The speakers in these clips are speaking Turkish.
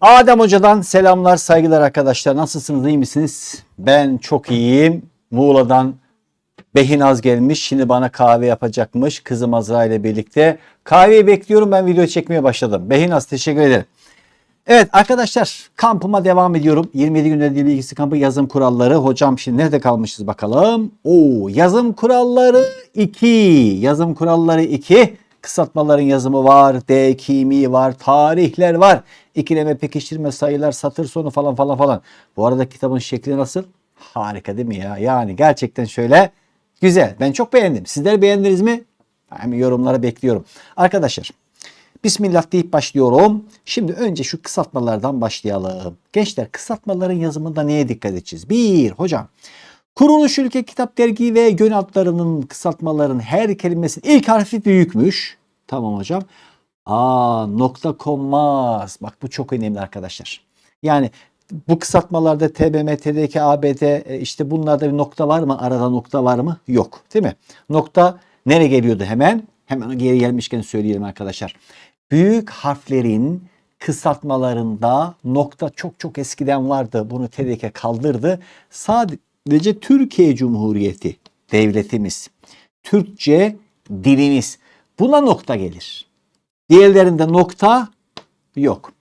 Adem Hoca'dan selamlar, saygılar arkadaşlar. Nasılsınız, iyi misiniz? Ben çok iyiyim. Muğla'dan Behinaz gelmiş. Şimdi bana kahve yapacakmış. Kızım Azra ile birlikte. Kahveyi bekliyorum. Ben video çekmeye başladım. Behinaz teşekkür ederim. Evet arkadaşlar kampıma devam ediyorum. 27 günde dil bilgisi kampı yazım kuralları. Hocam şimdi nerede kalmışız bakalım. Oo yazım kuralları 2. Yazım kuralları 2. Kısaltmaların yazımı var. D kimi var. Tarihler var. İkileme, pekiştirme, sayılar, satır sonu falan falan falan. Bu arada kitabın şekli nasıl? Harika değil mi ya? Yani gerçekten şöyle güzel. Ben çok beğendim. Sizler beğendiniz mi? Hem yorumlara bekliyorum. Arkadaşlar Bismillah deyip başlıyorum. Şimdi önce şu kısaltmalardan başlayalım. Gençler kısaltmaların yazımında neye dikkat edeceğiz? Bir, hocam. Kuruluş ülke kitap dergi ve gün adlarının kısaltmaların her kelimesinin ilk harfi büyükmüş. Tamam hocam. Aa nokta konmaz. Bak bu çok önemli arkadaşlar. Yani bu kısaltmalarda TBM, TDK, ABD e, işte bunlarda bir nokta var mı? Arada nokta var mı? Yok. Değil mi? Nokta nereye geliyordu hemen? Hemen geri gelmişken söyleyelim arkadaşlar. Büyük harflerin kısaltmalarında nokta çok çok eskiden vardı. Bunu TDK kaldırdı. Sadece Türkiye Cumhuriyeti devletimiz, Türkçe dilimiz buna nokta gelir. Diğerlerinde nokta yok.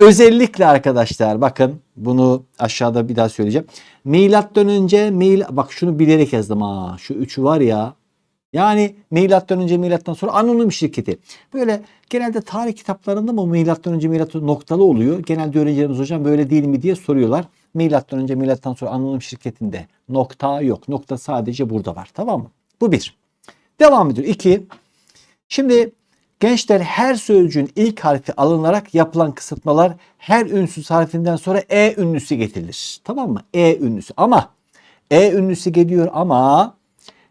Özellikle arkadaşlar bakın bunu aşağıda bir daha söyleyeceğim. Milattan önce mil bak şunu bilerek yazdım ha. Şu üçü var ya. Yani milattan önce milattan sonra anonim şirketi. Böyle genelde tarih kitaplarında mı milattan önce milattan noktalı oluyor. Genelde öğrencilerimiz hocam böyle değil mi diye soruyorlar. Milattan önce milattan sonra anonim şirketinde nokta yok. Nokta sadece burada var. Tamam mı? Bu bir. Devam ediyor. İki. Şimdi gençler her sözcüğün ilk harfi alınarak yapılan kısaltmalar her ünsüz harfinden sonra e ünlüsü getirilir. Tamam mı? E ünlüsü. Ama e ünlüsü geliyor ama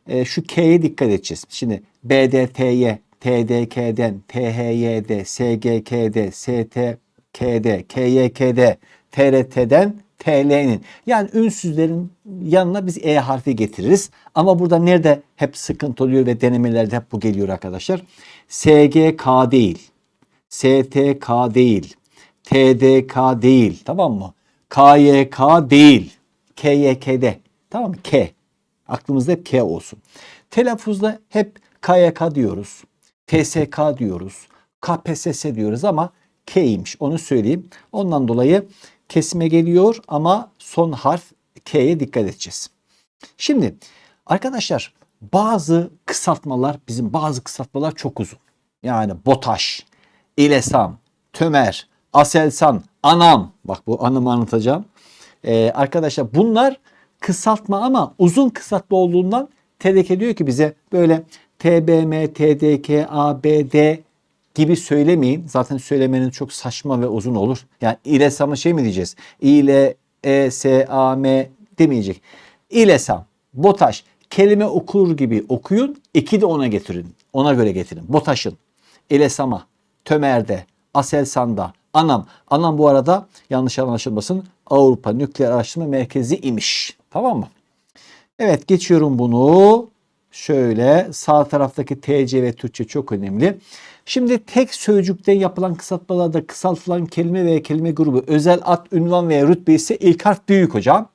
e, şu K'ye dikkat edeceğiz. Şimdi BDT'ye, TDK'den, THY'de, SGK'de, STK'de, KYK'de, TRT'den, TL'nin. Yani ünsüzlerin yanına biz E harfi getiririz. Ama burada nerede hep sıkıntı oluyor ve denemelerde hep bu geliyor arkadaşlar. SGK değil. STK değil. TDK değil. Tamam mı? KYK değil. KYK'de. Tamam mı? K. Aklımızda hep K olsun. Telaffuzda hep KYK diyoruz. TSK diyoruz. KPSS diyoruz ama K'ymiş onu söyleyeyim. Ondan dolayı kesime geliyor ama son harf K'ye dikkat edeceğiz. Şimdi arkadaşlar bazı kısaltmalar bizim bazı kısaltmalar çok uzun. Yani BOTAŞ, İLESAM, TÖMER, ASELSAN, ANAM. Bak bu anımı anlatacağım. Ee, arkadaşlar bunlar kısaltma ama uzun kısaltma olduğundan TDK diyor ki bize böyle TBM, TDK, ABD gibi söylemeyin. Zaten söylemenin çok saçma ve uzun olur. Yani İLESAM'a şey mi diyeceğiz? İle, E, S, A, M demeyecek. İLESAM, BOTAŞ kelime okur gibi okuyun. İki de ona getirin. Ona göre getirin. BOTAŞ'ın, İLESAM'a, TÖMER'de, ASELSAN'da, ANAM. ANAM bu arada yanlış anlaşılmasın Avrupa Nükleer Araştırma Merkezi imiş. Tamam mı? Evet geçiyorum bunu. Şöyle sağ taraftaki TC ve Türkçe çok önemli. Şimdi tek sözcükten yapılan kısaltmalarda kısaltılan kelime veya kelime grubu özel ad, ünvan veya rütbe ise ilk harf büyük hocam.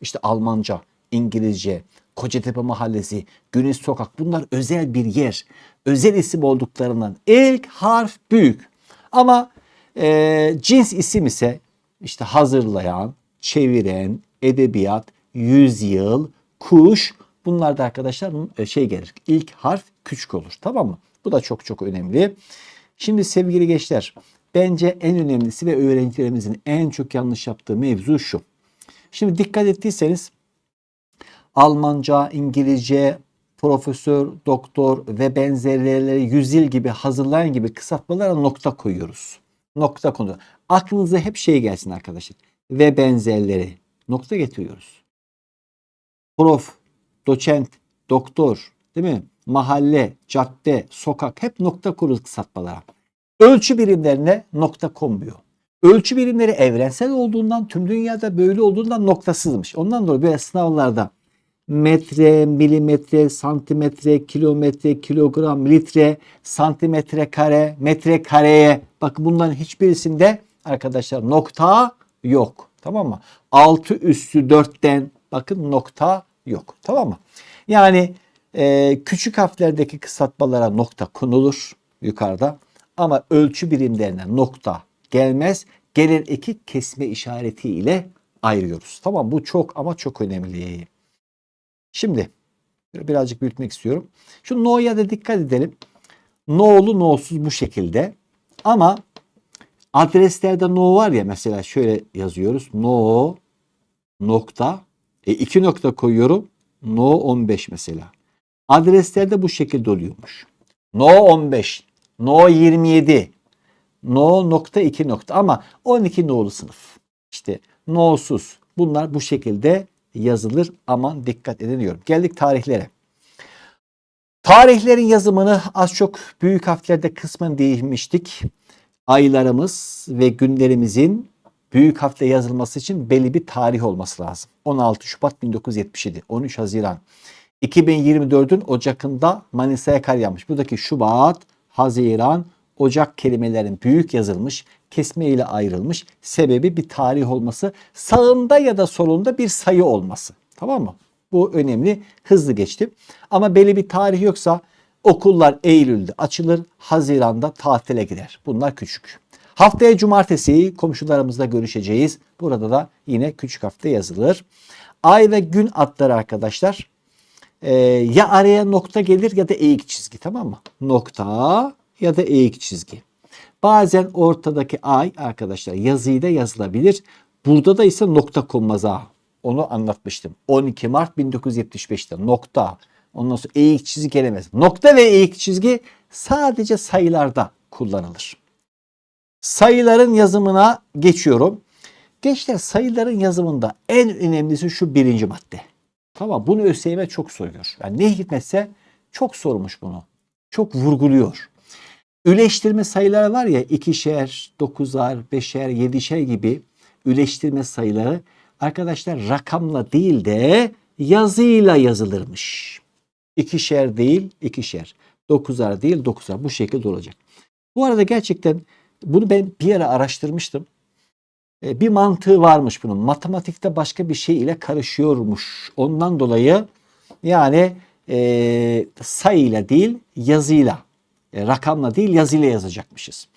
İşte Almanca, İngilizce, Kocatepe Mahallesi, Güneş Sokak bunlar özel bir yer. Özel isim olduklarından ilk harf büyük. Ama e, cins isim ise işte hazırlayan, çeviren, edebiyat, yüzyıl, kuş bunlar da arkadaşlar e, şey gelir. İlk harf küçük olur. Tamam mı? Bu da çok çok önemli. Şimdi sevgili gençler bence en önemlisi ve öğrencilerimizin en çok yanlış yaptığı mevzu şu. Şimdi dikkat ettiyseniz Almanca, İngilizce, profesör, doktor ve benzerleri yüzyıl gibi hazırlayan gibi kısaltmalara nokta koyuyoruz. Nokta konu. Aklınıza hep şey gelsin arkadaşlar. Ve benzerleri. Nokta getiriyoruz. Prof, doçent, doktor, değil mi? Mahalle, cadde, sokak hep nokta kurulur kısaltmalara. Ölçü birimlerine nokta konmuyor. Ölçü birimleri evrensel olduğundan tüm dünyada böyle olduğundan noktasızmış. Ondan dolayı böyle sınavlarda metre, milimetre, santimetre, kilometre, kilogram, litre, santimetre kare, metre kareye bakın bunların hiçbirisinde arkadaşlar nokta yok. Tamam mı? 6 üstü 4'ten bakın nokta yok. Tamam mı? Yani e, küçük harflerdeki kısaltmalara nokta konulur yukarıda. Ama ölçü birimlerine nokta gelmez. Gelen eki kesme işareti ile ayırıyoruz. Tamam bu çok ama çok önemli. Şimdi birazcık büyütmek istiyorum. Şu no'ya da dikkat edelim. No'lu no'suz bu şekilde. Ama adreslerde no var ya mesela şöyle yazıyoruz. No nokta e, iki nokta koyuyorum. No 15 mesela. Adreslerde bu şekilde oluyormuş. No 15, No 27, No nokta 2 nokta ama 12 no'lu sınıf. İşte no'suz. Bunlar bu şekilde yazılır. Aman dikkat edin diyorum. Geldik tarihlere. Tarihlerin yazımını az çok büyük harflerde kısmen değinmiştik. Aylarımız ve günlerimizin büyük harfle yazılması için belli bir tarih olması lazım. 16 Şubat 1977, 13 Haziran. 2024'ün Ocak'ında Manisa'ya kar yağmış. Buradaki Şubat, Haziran, Ocak kelimelerin büyük yazılmış, kesme ile ayrılmış. Sebebi bir tarih olması, sağında ya da solunda bir sayı olması. Tamam mı? Bu önemli. Hızlı geçtim. Ama belli bir tarih yoksa okullar Eylül'de açılır, Haziran'da tatile gider. Bunlar küçük. Haftaya cumartesi komşularımızla görüşeceğiz. Burada da yine küçük hafta yazılır. Ay ve gün adları arkadaşlar e, ya araya nokta gelir ya da eğik çizgi tamam mı? Nokta ya da eğik çizgi. Bazen ortadaki ay arkadaşlar yazıyla yazılabilir. Burada da ise nokta konmaz ha. Onu anlatmıştım. 12 Mart 1975'te nokta. Ondan sonra eğik çizgi gelemez. Nokta ve eğik çizgi sadece sayılarda kullanılır. Sayıların yazımına geçiyorum. Gençler sayıların yazımında en önemlisi şu birinci madde. Tamam bunu ÖSYM çok soruyor. Yani ne hikmetse çok sormuş bunu. Çok vurguluyor. Üleştirme sayıları var ya ikişer, dokuzar, beşer, yedişer gibi üleştirme sayıları arkadaşlar rakamla değil de yazıyla yazılırmış. İkişer değil ikişer. Dokuzar değil dokuzar bu şekilde olacak. Bu arada gerçekten bunu ben bir ara araştırmıştım. E, Bir mantığı varmış bunun. Matematikte başka bir şey ile karışıyormuş. Ondan dolayı yani e, sayıyla değil yazıyla, e, rakamla değil yazıyla yazacakmışız.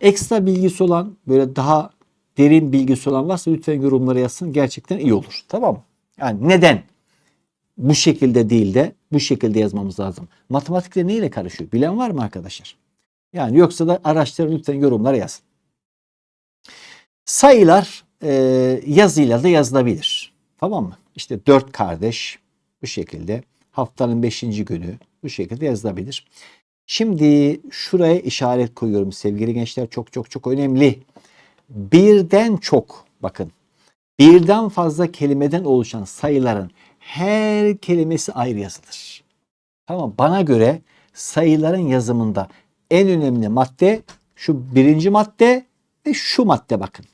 Ekstra bilgisi olan böyle daha derin bilgisi olan varsa lütfen yorumlara yazsın. Gerçekten iyi olur. Tamam mı? Yani neden bu şekilde değil de bu şekilde yazmamız lazım? Matematikte neyle karışıyor? Bilen var mı arkadaşlar? Yani yoksa da araştırın lütfen yorumlara yazın. Sayılar e, yazıyla da yazılabilir. Tamam mı? İşte dört kardeş bu şekilde. Haftanın beşinci günü bu şekilde yazılabilir. Şimdi şuraya işaret koyuyorum sevgili gençler. Çok çok çok önemli. Birden çok bakın. Birden fazla kelimeden oluşan sayıların her kelimesi ayrı yazılır. Tamam bana göre sayıların yazımında en önemli madde şu birinci madde ve şu madde bakın.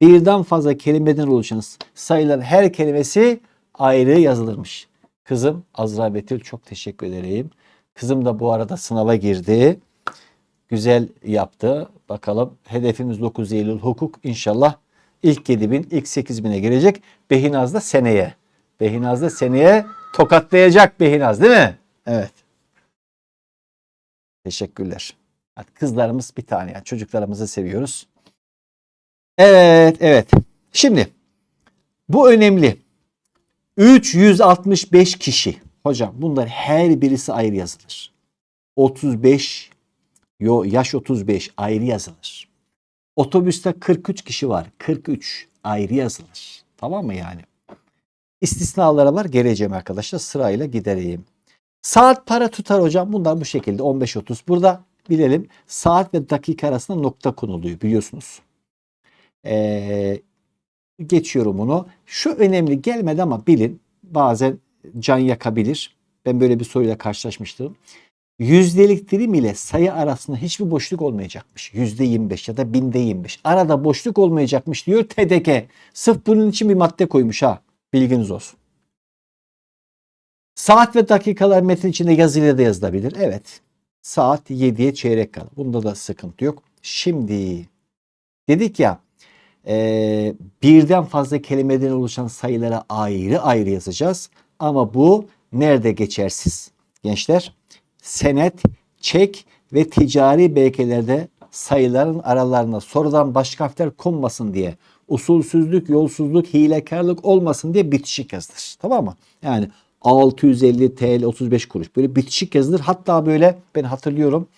Birden fazla kelimeden oluşan sayıların her kelimesi ayrı yazılırmış. Kızım Azra Betül çok teşekkür ederim. Kızım da bu arada sınava girdi. Güzel yaptı. Bakalım hedefimiz 9 Eylül hukuk inşallah ilk 7000 ilk 8000'e girecek. Behinaz da seneye. Behinaz da seneye tokatlayacak Behinaz değil mi? Evet. Teşekkürler. Kızlarımız bir tane yani çocuklarımızı seviyoruz. Evet, evet. Şimdi bu önemli. 365 kişi. Hocam bunlar her birisi ayrı yazılır. 35 yo yaş 35 ayrı yazılır. Otobüste 43 kişi var. 43 ayrı yazılır. Tamam mı yani? İstisnalara var. Geleceğim arkadaşlar. Sırayla gidereyim. Saat para tutar hocam. Bunlar bu şekilde 15-30. Burada bilelim saat ve dakika arasında nokta konuluyor biliyorsunuz. Ee, geçiyorum onu. Şu önemli gelmedi ama bilin bazen can yakabilir. Ben böyle bir soruyla karşılaşmıştım. Yüzdelik dilim ile sayı arasında hiçbir boşluk olmayacakmış. Yüzde 25 ya da binde 25. Arada boşluk olmayacakmış diyor TDK. Sırf bunun için bir madde koymuş ha. Bilginiz olsun. Saat ve dakikalar metin içinde yazıyla da yazılabilir. Evet. Saat 7'ye çeyrek kala. Bunda da sıkıntı yok. Şimdi dedik ya e, birden fazla kelimeden oluşan sayılara ayrı ayrı yazacağız. Ama bu nerede geçersiz? Gençler senet, çek ve ticari belgelerde sayıların aralarına sonradan başka harfler konmasın diye usulsüzlük, yolsuzluk, hilekarlık olmasın diye bitişik yazılır. Tamam mı? Yani 650 TL 35 kuruş böyle bitişik yazılır. Hatta böyle ben hatırlıyorum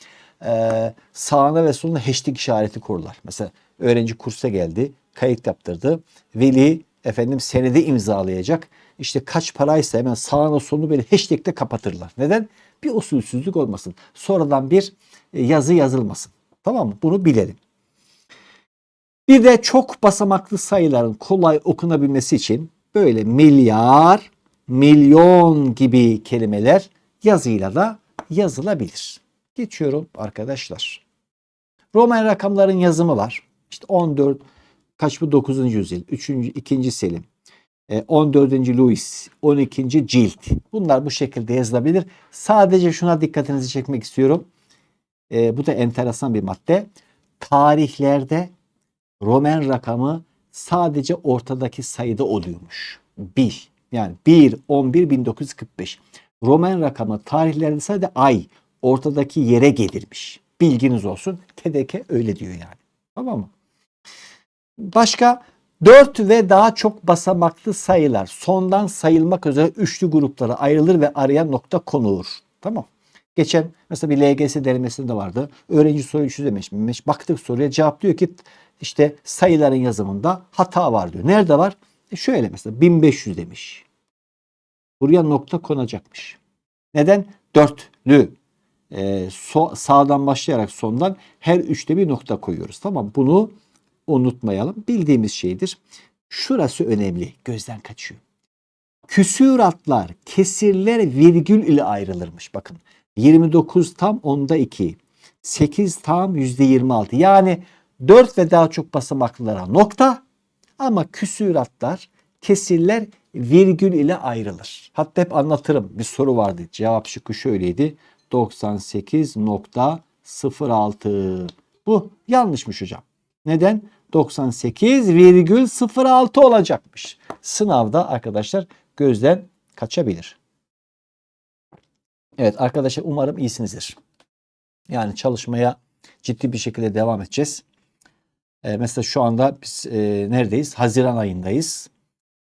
e, sağına ve soluna hashtag işareti kururlar. Mesela öğrenci kursa geldi, kayıt yaptırdı. Veli efendim senedi imzalayacak. İşte kaç paraysa hemen sağına solunu böyle hashtagle kapatırlar. Neden? Bir usulsüzlük olmasın. Sonradan bir e, yazı yazılmasın. Tamam mı? Bunu bilelim. Bir de çok basamaklı sayıların kolay okunabilmesi için böyle milyar, milyon gibi kelimeler yazıyla da yazılabilir. Geçiyorum arkadaşlar. Roman rakamların yazımı var. İşte 14 kaç bu 9. yüzyıl, 3. 2. Selim, e, 14. Louis, 12. cilt. Bunlar bu şekilde yazılabilir. Sadece şuna dikkatinizi çekmek istiyorum. E, bu da enteresan bir madde. Tarihlerde Roman rakamı sadece ortadaki sayıda oluyormuş. Bil. Yani 1 11 1945. Roman rakamı tarihlerde sadece ay ortadaki yere gelirmiş. Bilginiz olsun. TDK öyle diyor yani. Tamam mı? Başka 4 ve daha çok basamaklı sayılar sondan sayılmak üzere üçlü gruplara ayrılır ve araya nokta konulur. Tamam. Geçen mesela bir LGS denemesinde vardı. Öğrenci soruyu çözememiş. Baktık soruya cevap diyor ki işte sayıların yazımında hata var diyor. Nerede var? E şöyle mesela 1500 demiş. Buraya nokta konacakmış. Neden? Dörtlü. Ee, so, sağdan başlayarak sondan her üçte bir nokta koyuyoruz. Tamam bunu unutmayalım. Bildiğimiz şeydir. Şurası önemli. Gözden kaçıyor. Küsüratlar, kesirler virgül ile ayrılırmış. Bakın 29 tam onda 2. 8 tam yüzde 26. Yani 4 ve daha çok basamaklılara nokta ama küsüratlar, kesirler virgül ile ayrılır. Hatta hep anlatırım. Bir soru vardı. Cevap şıkkı şöyleydi. 98.06. Bu yanlışmış hocam. Neden? 98,06 olacakmış. Sınavda arkadaşlar gözden kaçabilir. Evet arkadaşlar umarım iyisinizdir. Yani çalışmaya ciddi bir şekilde devam edeceğiz. Ee, mesela şu anda biz e, neredeyiz? Haziran ayındayız.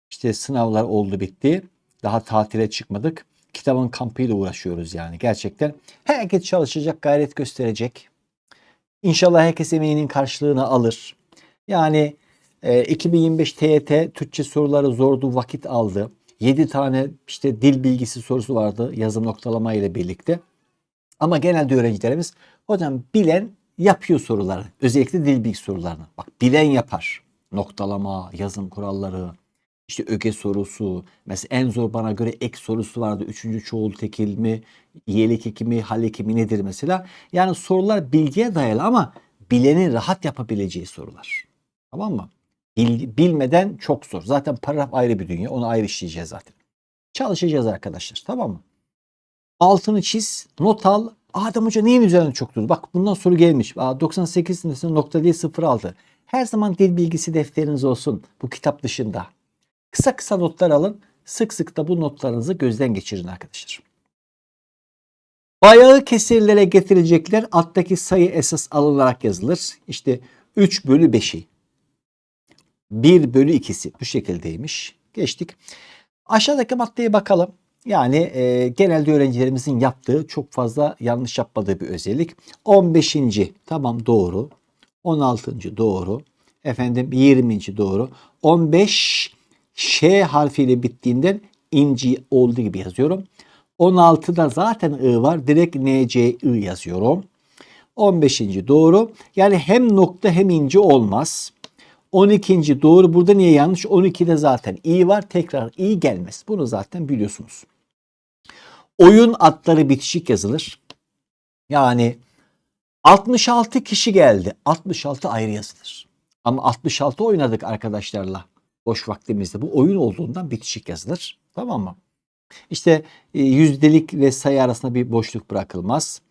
İşte sınavlar oldu bitti. Daha tatile çıkmadık. Kitabın kampıyla uğraşıyoruz yani gerçekten. Herkes çalışacak, gayret gösterecek. İnşallah herkes emeğinin karşılığını alır. Yani e, 2025 TYT Türkçe soruları zordu, vakit aldı. 7 tane işte dil bilgisi sorusu vardı yazım noktalama ile birlikte. Ama genelde öğrencilerimiz hocam bilen yapıyor soruları. Özellikle dil bilgi sorularını. Bak bilen yapar. Noktalama, yazım kuralları, işte öge sorusu. Mesela en zor bana göre ek sorusu vardı. Üçüncü çoğul tekil mi, iyelik eki mi, hal eki mi nedir mesela. Yani sorular bilgiye dayalı ama bilenin rahat yapabileceği sorular. Tamam mı? Bil, bilmeden çok zor. Zaten paragraf ayrı bir dünya. Onu ayrı işleyeceğiz zaten. Çalışacağız arkadaşlar. Tamam mı? Altını çiz, not al. Adem Hoca neyin üzerine çok durdu? Bak bundan soru gelmiş. Aa, 98 nokta değil 06. Her zaman dil bilgisi defteriniz olsun bu kitap dışında. Kısa kısa notlar alın. Sık sık da bu notlarınızı gözden geçirin arkadaşlar. Bayağı kesirlere getirecekler alttaki sayı esas alınarak yazılır. İşte 3 bölü 5'i. 1 bölü 2'si bu şekildeymiş. Geçtik. Aşağıdaki maddeye bakalım. Yani e, genelde öğrencilerimizin yaptığı çok fazla yanlış yapmadığı bir özellik. 15. tamam doğru. 16. doğru. Efendim 20. doğru. 15 Ş harfiyle bittiğinden inci olduğu gibi yazıyorum. 16'da zaten I var. Direkt NCI yazıyorum. 15. doğru. Yani hem nokta hem ince olmaz. 12. doğru. Burada niye yanlış? 12'de zaten i var. Tekrar i gelmez. Bunu zaten biliyorsunuz. Oyun adları bitişik yazılır. Yani 66 kişi geldi. 66 ayrı yazılır. Ama 66 oynadık arkadaşlarla boş vaktimizde. Bu oyun olduğundan bitişik yazılır. Tamam mı? İşte e, yüzdelik ve sayı arasında bir boşluk bırakılmaz.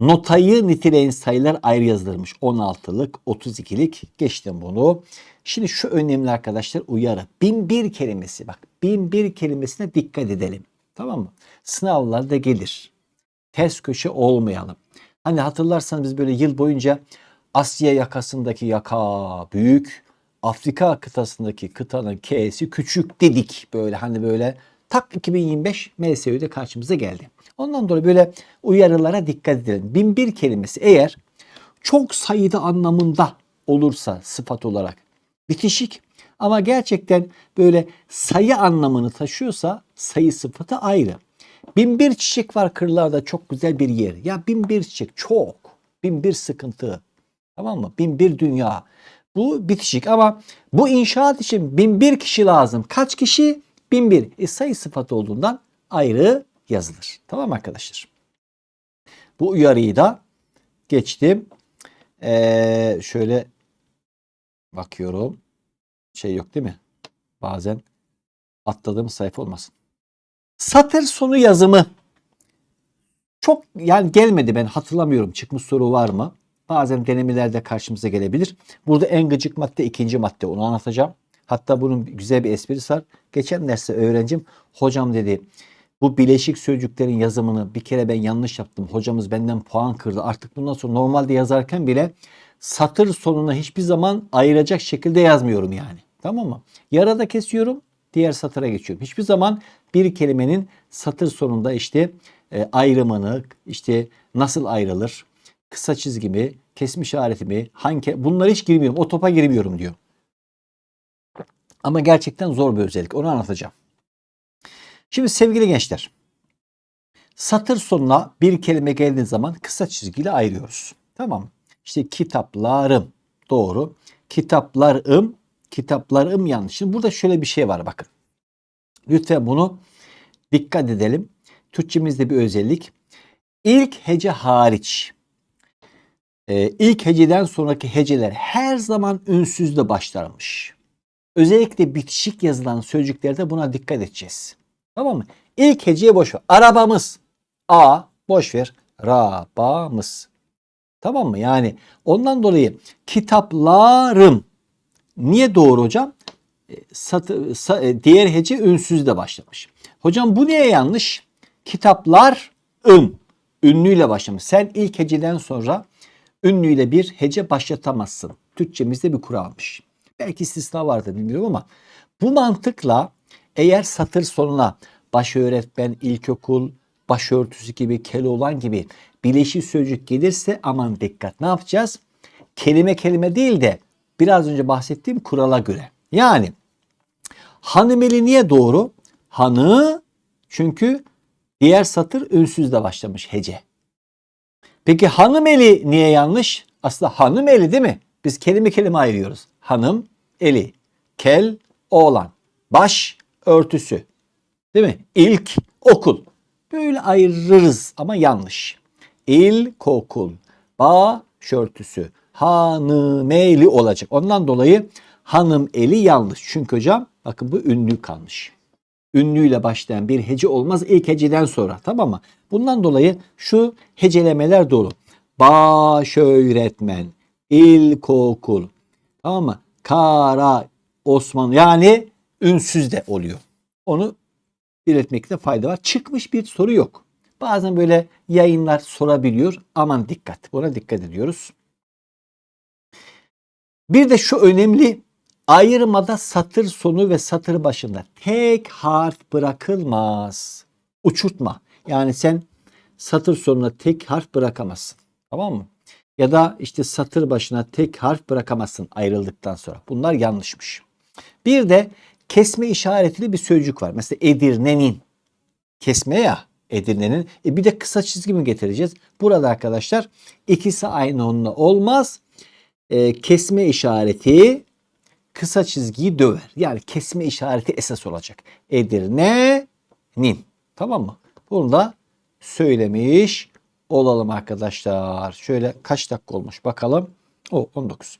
Notayı niteleyen sayılar ayrı yazılırmış. 16'lık, 32'lik. Geçtim bunu. Şimdi şu önemli arkadaşlar uyarı. 1001 kelimesi bak. 1001 kelimesine dikkat edelim. Tamam mı? Sınavlarda gelir. Ters köşe olmayalım. Hani hatırlarsanız biz böyle yıl boyunca Asya yakasındaki yaka büyük, Afrika kıtasındaki kıtanın K'si küçük dedik. Böyle hani böyle tak 2025 MSÜ'de karşımıza geldi. Ondan dolayı böyle uyarılara dikkat edelim. 1001 kelimesi eğer çok sayıda anlamında olursa sıfat olarak bitişik ama gerçekten böyle sayı anlamını taşıyorsa sayı sıfatı ayrı. Bin bir çiçek var kırlarda çok güzel bir yer. Ya bin bir çiçek çok. Bin bir sıkıntı. Tamam mı? Bin bir dünya. Bu bitişik ama bu inşaat için bin bir kişi lazım. Kaç kişi? Bin bir. E, sayı sıfatı olduğundan ayrı yazılır. Tamam arkadaşlar? Bu uyarıyı da geçtim. Ee, şöyle bakıyorum. Şey yok değil mi? Bazen atladığım sayfa olmasın. Satır sonu yazımı. Çok yani gelmedi ben hatırlamıyorum. Çıkmış soru var mı? Bazen denemelerde karşımıza gelebilir. Burada en gıcık madde ikinci madde onu anlatacağım. Hatta bunun güzel bir esprisi var. Geçen derste öğrencim hocam dedi bu bileşik sözcüklerin yazımını bir kere ben yanlış yaptım. Hocamız benden puan kırdı. Artık bundan sonra normalde yazarken bile satır sonuna hiçbir zaman ayıracak şekilde yazmıyorum yani. Tamam mı? Yarada kesiyorum, diğer satıra geçiyorum. Hiçbir zaman bir kelimenin satır sonunda işte e, ayrımını, işte nasıl ayrılır, kısa çizgi mi, kesme işareti mi, hangi bunlara hiç girmiyorum. O topa girmiyorum diyor. Ama gerçekten zor bir özellik. Onu anlatacağım. Şimdi sevgili gençler, satır sonuna bir kelime geldiği zaman kısa çizgiyle ayırıyoruz. Tamam mı? İşte kitaplarım doğru. Kitaplarım, kitaplarım yanlış. Şimdi burada şöyle bir şey var bakın. Lütfen bunu dikkat edelim. Türkçemizde bir özellik. İlk hece hariç. Ee, ilk heceden sonraki heceler her zaman ünsüzle başlarmış. Özellikle bitişik yazılan sözcüklerde buna dikkat edeceğiz. Tamam mı? İlk heceye boş ver. Arabamız. A boş ver. Rabamız. Tamam mı? Yani ondan dolayı kitaplarım. Niye doğru hocam? E, Satı, sa, e, diğer hece ünsüz de başlamış. Hocam bu niye yanlış? Kitaplar ım. Ünlüyle başlamış. Sen ilk heceden sonra ünlüyle bir hece başlatamazsın. Türkçemizde bir kuralmış. Belki istisna vardır bilmiyorum ama bu mantıkla eğer satır sonuna baş öğretmen, ilkokul, başörtüsü gibi, keloğlan gibi bileşik sözcük gelirse aman dikkat ne yapacağız? Kelime kelime değil de biraz önce bahsettiğim kurala göre. Yani hanımeli niye doğru? Hanı çünkü diğer satır ünsüzle başlamış hece. Peki hanım eli niye yanlış? Aslında hanım eli değil mi? Biz kelime kelime ayırıyoruz. Hanım eli, kel oğlan, baş örtüsü. Değil mi? İlk okul. Böyle ayırırız ama yanlış. İlkokul, başörtüsü, hanımeli olacak. Ondan dolayı hanım eli yanlış. Çünkü hocam bakın bu ünlü kalmış. Ünlüyle başlayan bir hece olmaz ilk heceden sonra. Tamam mı? Bundan dolayı şu hecelemeler doğru. Baş öğretmen, ilkokul. Tamam mı? Kara, Osman yani ünsüz de oluyor. Onu belirtmekte fayda var. Çıkmış bir soru yok. Bazen böyle yayınlar sorabiliyor. Aman dikkat. Buna dikkat ediyoruz. Bir de şu önemli ayırmada satır sonu ve satır başında tek harf bırakılmaz. Uçurtma. Yani sen satır sonuna tek harf bırakamazsın. Tamam mı? Ya da işte satır başına tek harf bırakamazsın ayrıldıktan sonra. Bunlar yanlışmış. Bir de kesme işaretli bir sözcük var. Mesela Edirne'nin. Kesme ya Edirne'nin. E bir de kısa çizgi mi getireceğiz? Burada arkadaşlar ikisi aynı onunla olmaz. E, kesme işareti kısa çizgiyi döver. Yani kesme işareti esas olacak. Edirne'nin. Tamam mı? Bunu da söylemiş olalım arkadaşlar. Şöyle kaç dakika olmuş bakalım. O 19.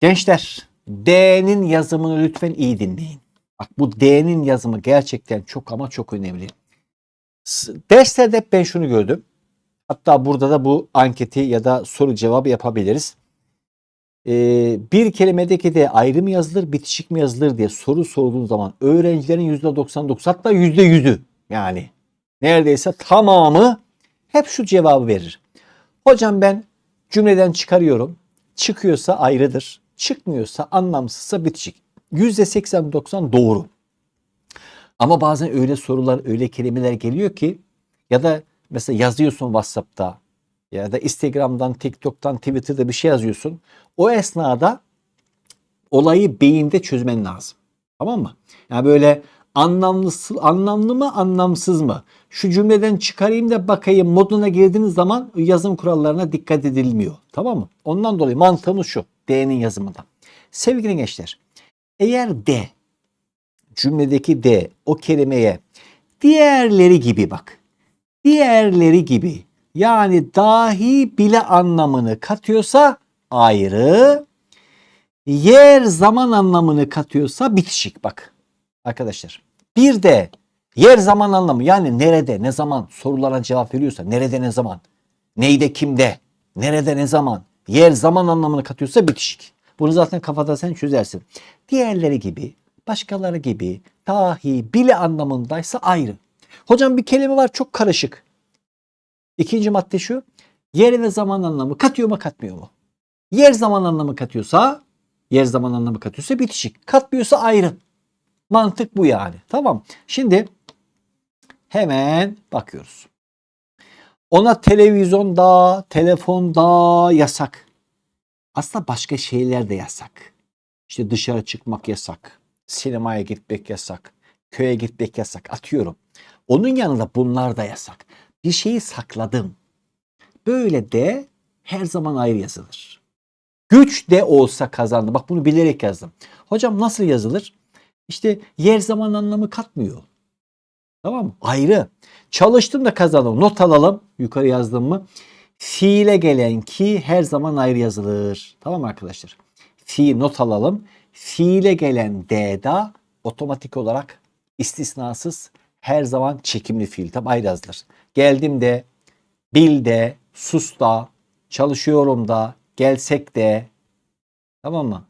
Gençler D'nin yazımını lütfen iyi dinleyin. Bak bu D'nin yazımı gerçekten çok ama çok önemli. Derslerde ben şunu gördüm. Hatta burada da bu anketi ya da soru cevabı yapabiliriz. Ee, bir kelimedeki de ayrı mı yazılır, bitişik mi yazılır diye soru sorduğun zaman öğrencilerin %99 hatta %100'ü yani neredeyse tamamı hep şu cevabı verir. Hocam ben cümleden çıkarıyorum. Çıkıyorsa ayrıdır. Çıkmıyorsa anlamsızsa bitişik. %80-90 doğru. Ama bazen öyle sorular, öyle kelimeler geliyor ki ya da mesela yazıyorsun WhatsApp'ta ya da Instagram'dan, TikTok'tan, Twitter'da bir şey yazıyorsun. O esnada olayı beyinde çözmen lazım. Tamam mı? Yani böyle anlamlısı, anlamlı mı, anlamsız mı? Şu cümleden çıkarayım da bakayım moduna girdiğiniz zaman yazım kurallarına dikkat edilmiyor. Tamam mı? Ondan dolayı mantığımız şu. D'nin yazımında. Sevgili gençler, eğer D cümledeki D o kelimeye diğerleri gibi bak. Diğerleri gibi yani dahi bile anlamını katıyorsa ayrı, yer zaman anlamını katıyorsa bitişik bak arkadaşlar. Bir de yer zaman anlamı yani nerede ne zaman sorulara cevap veriyorsa nerede ne zaman neyde kimde nerede ne zaman yer zaman anlamını katıyorsa bitişik. Bunu zaten kafada sen çözersin. Diğerleri gibi başkaları gibi dahi bile anlamındaysa ayrı. Hocam bir kelime var çok karışık. İkinci madde şu. Yer ve zaman anlamı katıyor mu katmıyor mu? Yer zaman anlamı katıyorsa yer zaman anlamı katıyorsa bitişik. Katmıyorsa ayrı. Mantık bu yani. Tamam. Şimdi hemen bakıyoruz. Ona televizyonda, telefonda yasak. Aslında başka şeyler de yasak. İşte dışarı çıkmak yasak. Sinemaya gitmek yasak. Köye gitmek yasak. Atıyorum. Onun yanında bunlar da yasak. Bir şeyi sakladım. Böyle de her zaman ayrı yazılır. Güç de olsa kazandı. Bak bunu bilerek yazdım. Hocam nasıl yazılır? İşte yer zaman anlamı katmıyor. Tamam mı? Ayrı. Çalıştım da kazandım. Not alalım. Yukarı yazdım mı? Fiile gelen ki her zaman ayrı yazılır. Tamam arkadaşlar? Fiil not alalım. Fiile gelen D'da otomatik olarak istisnasız her zaman çekimli fiil. Tabi yazılır. Geldim de, bil de, sus da, çalışıyorum da, gelsek de. Tamam mı?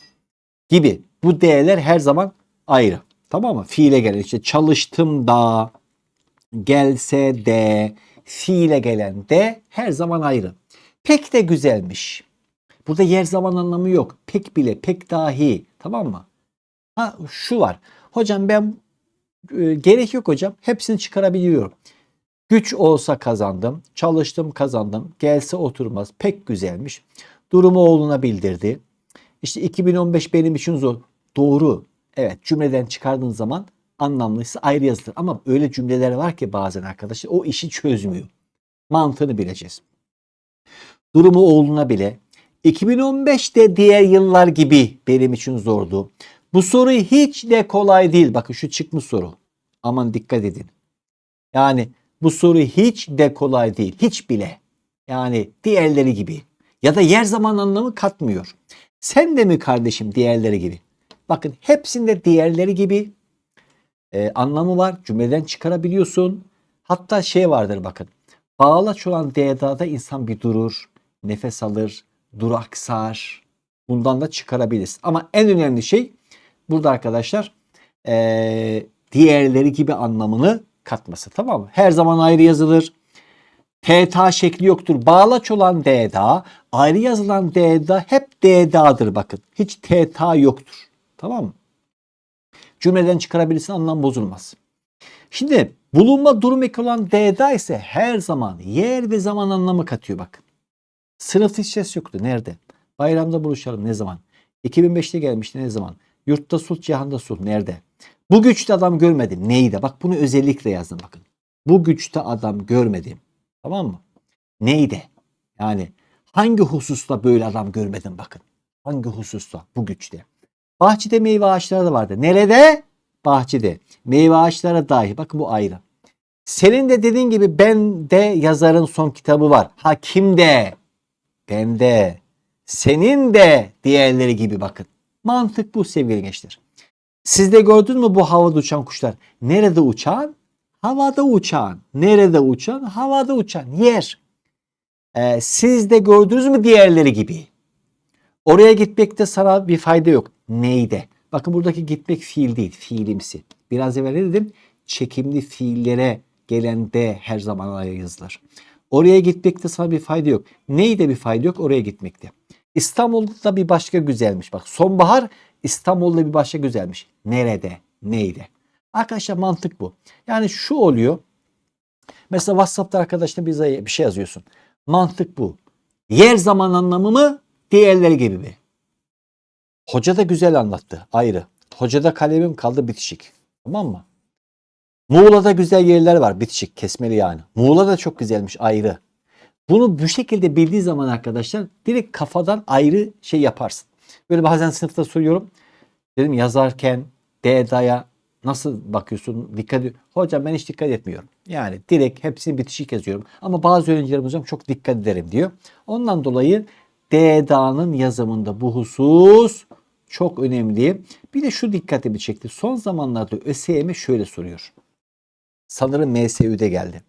Gibi. Bu D'ler her zaman ayrı. Tamam mı? Fiile gelen işte çalıştım da, gelse de, fiile gelen de her zaman ayrı. Pek de güzelmiş. Burada yer zaman anlamı yok. Pek bile, pek dahi. Tamam mı? Ha şu var. Hocam ben e, gerek yok hocam. Hepsini çıkarabiliyorum. Güç olsa kazandım. Çalıştım kazandım. Gelse oturmaz. Pek güzelmiş. Durumu oğluna bildirdi. İşte 2015 benim için zor. Doğru. Evet cümleden çıkardığın zaman anlamlıysa ayrı yazılır. Ama öyle cümleler var ki bazen arkadaşlar o işi çözmüyor. Mantığını bileceğiz. Durumu oğluna bile 2015'te diğer yıllar gibi benim için zordu. Bu soru hiç de kolay değil. Bakın şu çıkmış soru. Aman dikkat edin. Yani bu soru hiç de kolay değil. Hiç bile. Yani diğerleri gibi. Ya da yer zaman anlamı katmıyor. Sen de mi kardeşim diğerleri gibi? Bakın hepsinde diğerleri gibi e, anlamı var. Cümleden çıkarabiliyorsun. Hatta şey vardır bakın. Bağlaç olan D'da insan bir durur, nefes alır, duraksar. Bundan da çıkarabiliriz. Ama en önemli şey burada arkadaşlar e, diğerleri gibi anlamını katması. Tamam mı? Her zaman ayrı yazılır. TTA şekli yoktur. Bağlaç olan D'da, ayrı yazılan D'da hep D'dadır bakın. Hiç TTA yoktur. Tamam mı? Cümleden çıkarabilirsin anlam bozulmaz. Şimdi bulunma durum eki olan D'da ise her zaman yer ve zaman anlamı katıyor bak. Sınıf ses yoktu. Nerede? Bayramda buluşalım. Ne zaman? 2005'te gelmişti. Ne zaman? Yurtta sulh, cihanda sulh. Nerede? Bu güçte adam görmedim. Neydi? Bak bunu özellikle yazdım bakın. Bu güçte adam görmedim. Tamam mı? Neydi? Yani hangi hususta böyle adam görmedim bakın. Hangi hususta? Bu güçte. Bahçede meyve ağaçları da vardı. Nerede? Bahçede. Meyve ağaçları dahi. Bakın bu ayrı. Senin de dediğin gibi ben de yazarın son kitabı var. Hakimde. Ben de. Senin de diğerleri gibi bakın. Mantık bu sevgili gençler. Siz de gördünüz mü bu havada uçan kuşlar? Nerede uçan? Havada uçan. Nerede uçan? Havada uçan. Yer. Ee, siz de gördünüz mü diğerleri gibi? Oraya gitmekte sana bir fayda yok. Neyde? Bakın buradaki gitmek fiil değil, fiilimsi. Biraz evvel ne dedim? Çekimli fiillere gelen de her zaman araya yazılır. Oraya gitmekte sana bir fayda yok. Neyde bir fayda yok? Oraya gitmekte. İstanbul'da bir başka güzelmiş. Bak sonbahar İstanbul'da bir başka güzelmiş. Nerede? Neyde? Arkadaşlar mantık bu. Yani şu oluyor. Mesela WhatsApp'ta arkadaşına bir şey yazıyorsun. Mantık bu. Yer zaman anlamı mı? Diğerleri gibi mi? Hoca da güzel anlattı. Ayrı. Hocada kalemim kaldı bitişik. Tamam mı? Muğla'da güzel yerler var. Bitişik. Kesmeli yani. Muğla da çok güzelmiş. Ayrı. Bunu bu şekilde bildiği zaman arkadaşlar direkt kafadan ayrı şey yaparsın. Böyle bazen sınıfta soruyorum. Dedim yazarken D'da'ya nasıl bakıyorsun? Dikkat ediyor. Hocam ben hiç dikkat etmiyorum. Yani direkt hepsini bitişik yazıyorum. Ama bazı öğrencilerim hocam çok dikkat ederim diyor. Ondan dolayı D'da'nın yazımında bu husus çok önemli. Bir de şu dikkatimi çekti. Son zamanlarda ÖSYM şöyle soruyor. Sanırım MSÜ'de geldi.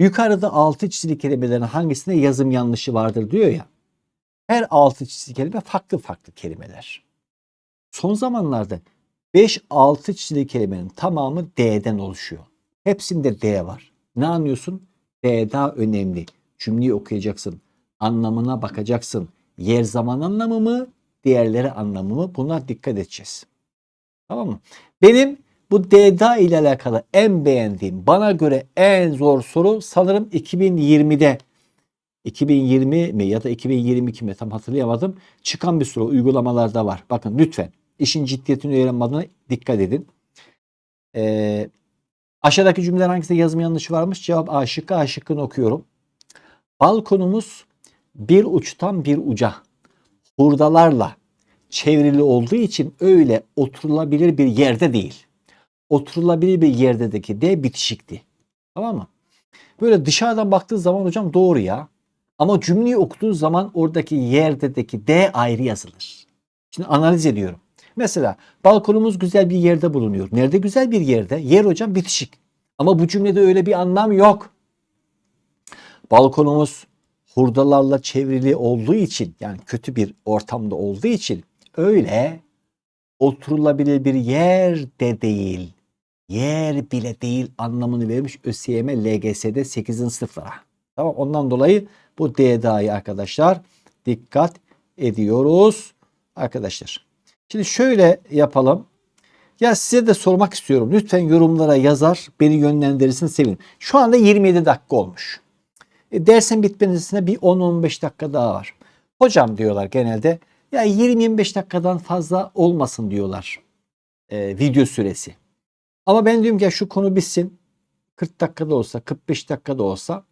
Yukarıda altı çizili kelimelerin hangisinde yazım yanlışı vardır diyor ya. Her altı çizili kelime farklı farklı kelimeler. Son zamanlarda 5-6 çizili kelimenin tamamı D'den oluşuyor. Hepsinde D var. Ne anlıyorsun? D daha önemli. Cümleyi okuyacaksın. Anlamına bakacaksın. Yer zaman anlamı mı? Diğerleri anlamı mı? Buna dikkat edeceğiz. Tamam mı? Benim bu DDA ile alakalı en beğendiğim, bana göre en zor soru sanırım 2020'de 2020 mi ya da 2022 mi tam hatırlayamadım. Çıkan bir soru uygulamalarda var. Bakın lütfen işin ciddiyetini öğrenmediğine dikkat edin. Ee, aşağıdaki cümleler hangisinde yazım yanlışı varmış? Cevap A şıkkı. A şıkkını okuyorum. Balkonumuz bir uçtan bir uca hurdalarla çevrili olduğu için öyle oturulabilir bir yerde değil. Oturulabilir bir yerdeki D bitişikti. Tamam mı? Böyle dışarıdan baktığı zaman hocam doğru ya. Ama cümleyi okuduğun zaman oradaki yerdeki D ayrı yazılır. Şimdi analiz ediyorum. Mesela balkonumuz güzel bir yerde bulunuyor. Nerede güzel bir yerde? Yer hocam bitişik. Ama bu cümlede öyle bir anlam yok. Balkonumuz hurdalarla çevrili olduğu için yani kötü bir ortamda olduğu için öyle oturulabilir bir yer de değil. Yer bile değil anlamını vermiş ÖSYM LGS'de 8. sınıflara. Tamam ondan dolayı bu DDA'yı arkadaşlar dikkat ediyoruz arkadaşlar. Şimdi şöyle yapalım. Ya size de sormak istiyorum. Lütfen yorumlara yazar, beni yönlendirirsin sevinirim. Şu anda 27 dakika olmuş. E, dersin bitmesine bir 10-15 dakika daha var. Hocam diyorlar genelde ya 20-25 dakikadan fazla olmasın diyorlar e, video süresi. Ama ben diyorum ki şu konu bitsin 40 dakikada olsa 45 dakikada olsa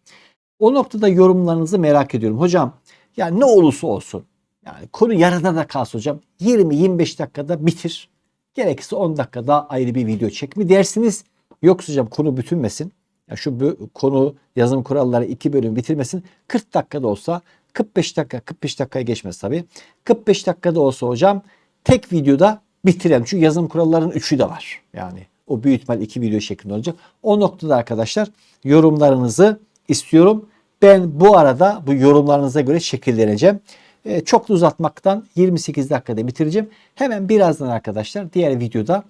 o noktada yorumlarınızı merak ediyorum. Hocam ya ne olursa olsun yani konu yarıda da kalsın hocam 20-25 dakikada bitir. Gerekirse 10 dakika daha ayrı bir video çek mi dersiniz. Yoksa hocam konu bütünmesin. Ya şu konu yazım kuralları iki bölüm bitirmesin. 40 dakikada olsa 45 dakika 45 dakikaya geçmez tabii. 45 dakikada olsa hocam tek videoda bitirelim. Çünkü yazım kurallarının üçü de var. Yani o büyük iki video şeklinde olacak. O noktada arkadaşlar yorumlarınızı istiyorum. Ben bu arada bu yorumlarınıza göre şekilleneceğim. Ee, çok da uzatmaktan 28 dakikada bitireceğim. Hemen birazdan arkadaşlar diğer videoda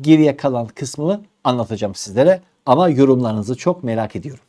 geriye kalan kısmını anlatacağım sizlere. Ama yorumlarınızı çok merak ediyorum.